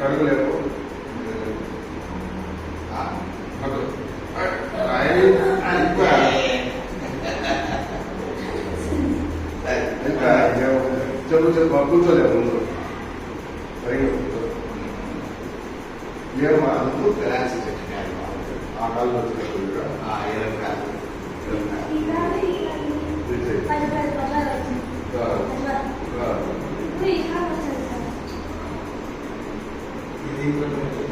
కలగలేవు కూర్చోలేము ముందు సరిగ్గా ఏమో అందుకు రిలాక్స్ ఆ కాలు వచ్చేటప్పుడు ఆ ఇరవై కాలు ఇరవై కాలు Thank you.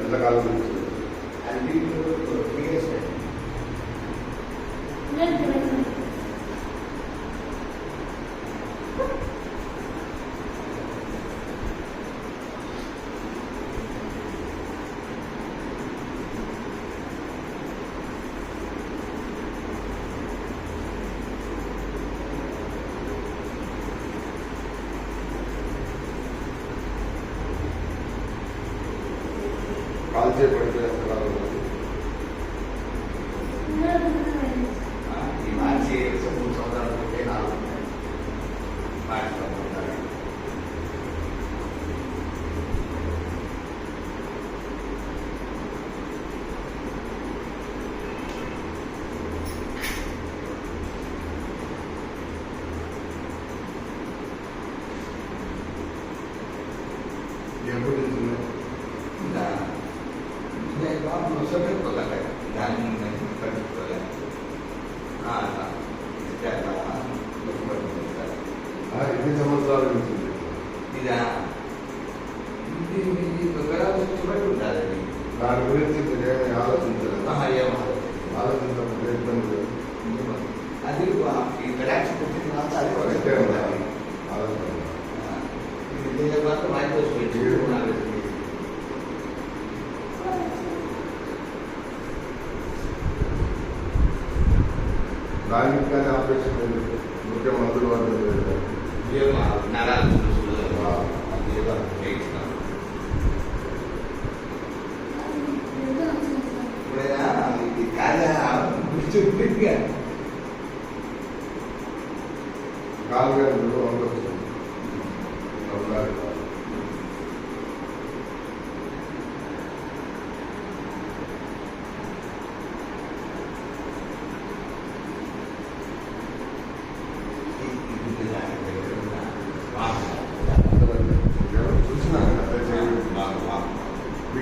ఎంతకాలం నుంచి అది కాల్ చేయబడితే ఎంతకాలం నుంచి? నేను తినను. ఈ మార్చి మూడు సంవత్సరాలు ఉంటే నాలుగు మార్చి సంవత్సరాలు బాబు వసపెట్టుకోలే దాని నుంచి పెట్టుకోలే అట్లా ఇస్తే అట్లా పెట్టుకుంటారు ఆ, ఎన్ని సంవత్సరాల? ఇదా ఇది వివరాలు చూపెట్టి ఉండాలి దాని గురించి మీరేమీ ఆలోచించలేదు ఏమో ఆలోచించకపోతే ఇబ్బంది లేదు. అది దానికి కానీ ఆపరేషన్ లేదు. ముఖ్య మందులు వాళ్ళు లేదు.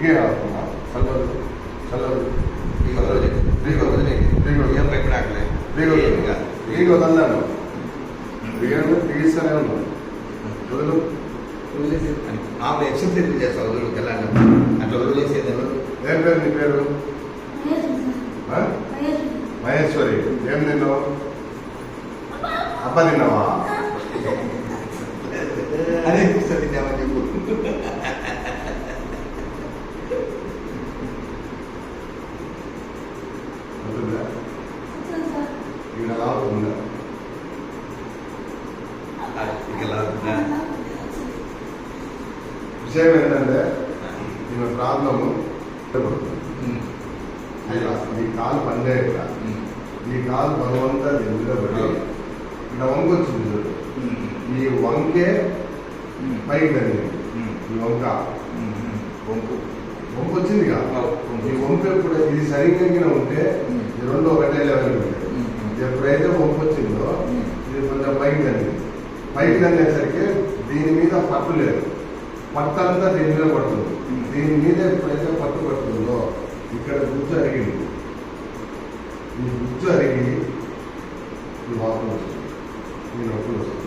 దిగే రాకుండా చల్లదు చల్లదు. దిగి వదలను దిగను దిగిస్తూనే ఉన్నాను వదులు. ఆమె ఎక్సర్సైజ్ చేస్తా వదులు. తెల్లారి అట్లా వదిలేసేది ఎవరు? ఏం పేరు నీ పేరు. మహేశ్వరి ఏం తిన్నావు? అప్ప తిన్నావా? అదే విషయం ఏంటంటే ఈయన ప్రాబ్లము ఈ కాలు పనిచేయక ఈ కాలు బలవంతా నిలబడి ఇక్కడ వంక వచ్చింది చూడు ఈ వంకే పైకి ఈ వంక. వంపు వంక. వచ్చిందిగా ఈ వంక ఎప్పుడు ఇది సరిగ్గా ఉంటే ఈ రెండు ఒకటే లెవెల్ ఉంటాయి ఎప్పుడైతే వంపు వచ్చిందో ఇది కొంచెం పైకి వెళ్ళింది పైకి వెళ్ళేసరికి దీని మీద పట్టు లేదు. పట్టు అంతా దీని మీద పడుతుంది. దీని మీద ఎప్పుడైతే పట్టు పడుతుందో ఇక్కడ గుజ్జు అరిగింది. ఈ గుజ్జు అరిగి ఈ వాసన వస్తుంది. ఈ నొప్పులు వస్తుంది.